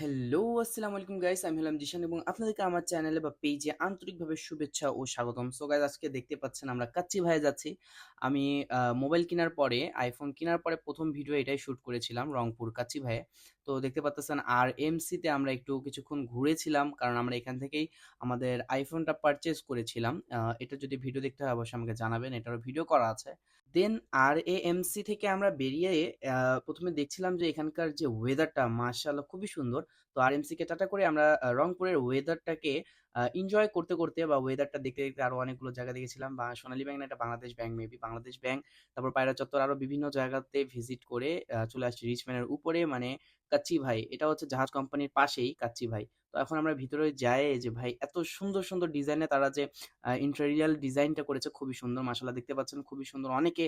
Hello, আসসালামু আলাইকুম guys আমি হলাম জিশান এবং আপনাদেরকে আমার চ্যানেলে বা পেজে আন্তরিকভাবে শুভেচ্ছা ও স্বাগতম। সো গাইস আজকে দেখতে পাচ্ছেন আমরা কাচ্চি ভাইয়ে যাচ্ছি। আমি মোবাইল কেনার পরে আইফোন কেনার পরে প্রথম ভিডিও এটাই শ্যুট করেছিলাম রংপুর কাচ্চি ভাইয়ে। তো দেখতে পাচ্ছেন আর এমসিতে আমরা একটু কিছুক্ষণ ঘুরেছিলাম, কারণ আমরা এখান থেকেই আমাদের আইফোনটা পারচেজ করেছিলাম। এটা যদি ভিডিও দেখতে হয়, অবশ্যই আমাকে জানাবেন, এটারও ভিডিও করা আছে। দেন আর এ এমসি থেকে আমরা বেরিয়ে প্রথমে দেখছিলাম যে এখানকার যে ওয়েদারটা মার্শাল্লাহ খুবই সুন্দর। তো আর এমসিকে টাটা করে আমরা রংপুরের ওয়েদারটাকে এনজয় করতে করতে বা ওয়েদারটা দেখতে দেখতে আরও অনেকগুলো জায়গা দেখেছিলাম। বা সোনালী ব্যাংক এটা Bangladesh bank maybe Bangladesh bank. তারপর পায়রা চত্বর আরও বিভিন্ন জায়গাতে ভিজিট করে চলে আসছি রিচম্যানের উপরে মানে কাচ্চি ভাই, এটা হচ্ছে জাহাজ কোম্পানির পাশেই কাচ্চি ভাই। তো এখন আমরা ভিতরে যাই যে ভাই, এত সুন্দর সুন্দর ডিজাইনে তারা যে ইন্টেরিয়াল ডিজাইনটা করেছে খুবই সুন্দর মাসাল্লাহ দেখতে পাচ্ছেন, খুবই সুন্দর। অনেকে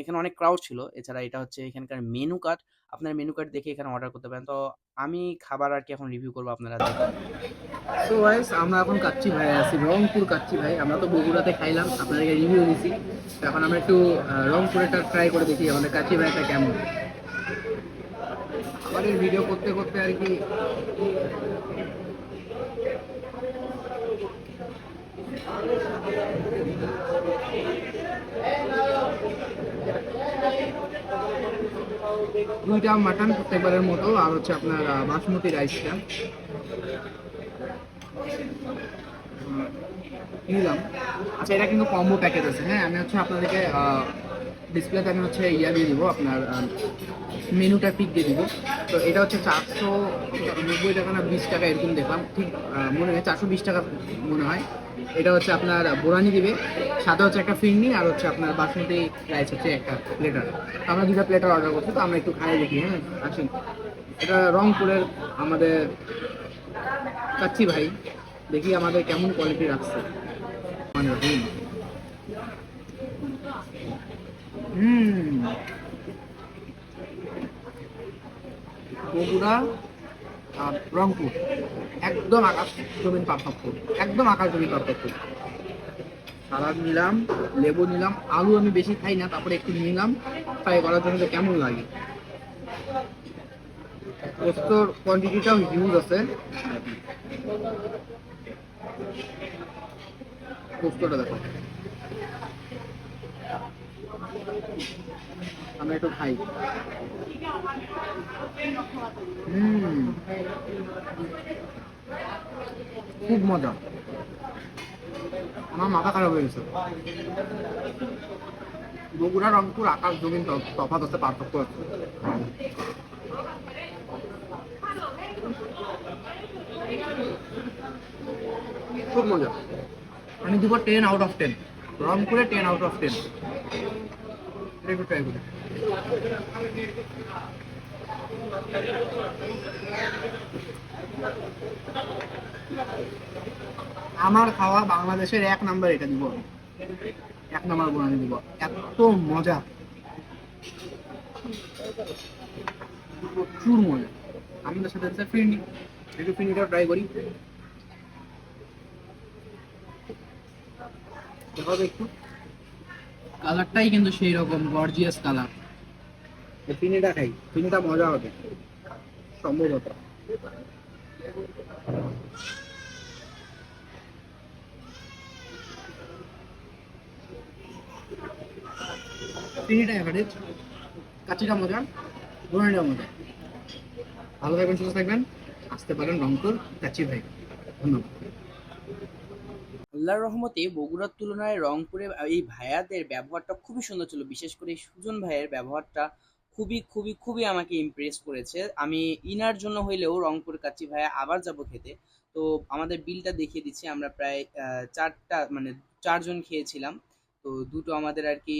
এখানে অনেক ক্রাউড ছিল, এছাড়া এটা হচ্ছে এখানকার মেনু কার্ড আপনার মেনু কার্ড দেখে এখানে অর্ডার করতে পারেন। তো আমি খাবার আর কি এখন রিভিউ করব আপনারা সো গাইস আমরা এখন কাচ্চি ভাই আছি, রংপুর কাচ্চি ভাই। আমরা তো বগুড়াতে খাইলাম আপনাদেরকে রিভিউ দিছি। এখন আমরা একটু রংপুরেটা ট্রাই করে দেখি, আমাদের কাচ্চি ভাইটা কেমন। আমাদের ভিডিও করতে করতে আর কি দুইটা মাটন প্রত্যেকবারের মতো, আর হচ্ছে আপনার বাসমতি রাইসটা নিলাম। আচ্ছা এটা কিন্তু কম্বো প্যাকেজ আছে। হ্যাঁ আমি হচ্ছে আপনাদেরকে ডিসপ্লেতে আমি হচ্ছে ইয়া দিয়ে দিব, আপনার মেনুটা পিক দিয়ে দিব। তো এটা হচ্ছে চারশো নব্বই টাকা না বিশ টাকা এরকম দেখলাম। ঠিক মনে হয় চারশো বিশ টাকা মনে হয়। এটা হচ্ছে আপনার বোরানি দিবে। সাথে হচ্ছে একটা ফিরনি আর হচ্ছে আপনার বাসমতি রাইস হচ্ছে একটা প্লেটার আমরা দুটা প্লেটার অর্ডার করছি, তো আমরা একটু খাই দেখি হ্যাঁ আসেন। এটা রংপুরের আমাদের কাচ্চি ভাই দেখি আমাদের কেমন কোয়ালিটি রাখছে। মানে হুম। বগুড়া আর রংপুর। একদম আকাশ জমিন পার্থক্য একদম আকাশ জমিন পার্থক্য সালাদ নিলাম লেবু নিলাম আলু আমি বেশি খাই না তারপরে একটু নিলাম। ফ্রাই করার জন্য কেমন লাগে? পোস্তর কোয়ান্টিটিটাও হিউজ আছে। পোস্তটা দেখো। আমরা একটু খাই। খুব মজা। আমার মাথা খারাপ হয়ে গেছে। বগুড়া, রংপুর, আকাশ জমিন তফ- তফাৎ আছে পার্থক্য আছে খুব মজা। আমি দিব টেন আউট অফ টেন রংপুরে ten out of ten try আমার খাওয়া বাংলাদেশের এক নাম্বার এটা দিব এক নাম্বার বোনানি দিব। এত মজা। প্রচুর মজা। আমাদের সাথে ফিরনি একটু ফিরনিটা ট্রাই করি। দেখাবে একটু। কালারটাই কিন্তু সেই রকম গর্জিয়াস কালার ফিনিটা খাই ফিনিটা মজা হবে। সম্ভবত। ফিনিটা এভারেজ কাচিটা মজা গোড়ানিটা মজা ভালো থাকবেন সুস্থ থাকবেন। আসতে পারেন রংপুর কাচি ভাই। ধন্যবাদ। আল্লাহর রহমতে বগুড়ার তুলনায় রংপুরে এই ভাইয়াদের ব্যবহারটা খুবই সুন্দর ছিল। বিশেষ করে সুজন ভাইয়ের ব্যবহারটা খুবই খুবই খুবই আমাকে ইমপ্রেস করেছে। আমি ইনার জন্য হইলেও রংপুর কাচ্চি ভাইয়া আবার যাব খেতে। তো আমাদের বিলটা দেখিয়ে দিচ্ছি। আমরা প্রায় চারটা মানে চারজন খেয়েছিলাম। তো দুটো আমাদের আর কি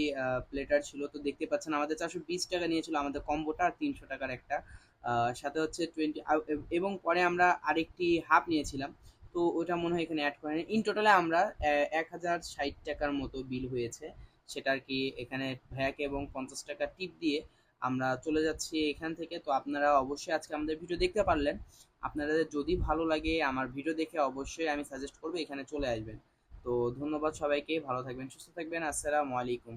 প্লেটার ছিল। তো দেখতে পাচ্ছেন, আমাদের চারশো বিশ টাকা নিয়েছিল আমাদের কম্বোটা আর তিনশো টাকার একটা। সাথে হচ্ছে টোয়েন্টি এবং পরে আমরা আরেকটি হাফ নিয়েছিলাম। তো ওটা মনে হয় এখানে অ্যাড করেন ইন টোটালে আমরা এক হাজার ষাট টাকার মতো বিল হয়েছে। সেটা আর কি এখানে ভ্যাক এবং পঞ্চাশ টাকা টিপ দিয়ে আমরা চলে যাচ্ছি এখান থেকে। তো আপনারা অবশ্যই আজকে আমাদের ভিডিও দেখতে পারলেন। আপনাদের যদি ভালো লাগে আমার ভিডিও দেখে অবশ্যই আমি সাজেস্ট করব এখানে চলে আসবেন। তো ধন্যবাদ সবাইকে, ভালো থাকবেন, সুস্থ থাকবেন। আসসালামু আলাইকুম।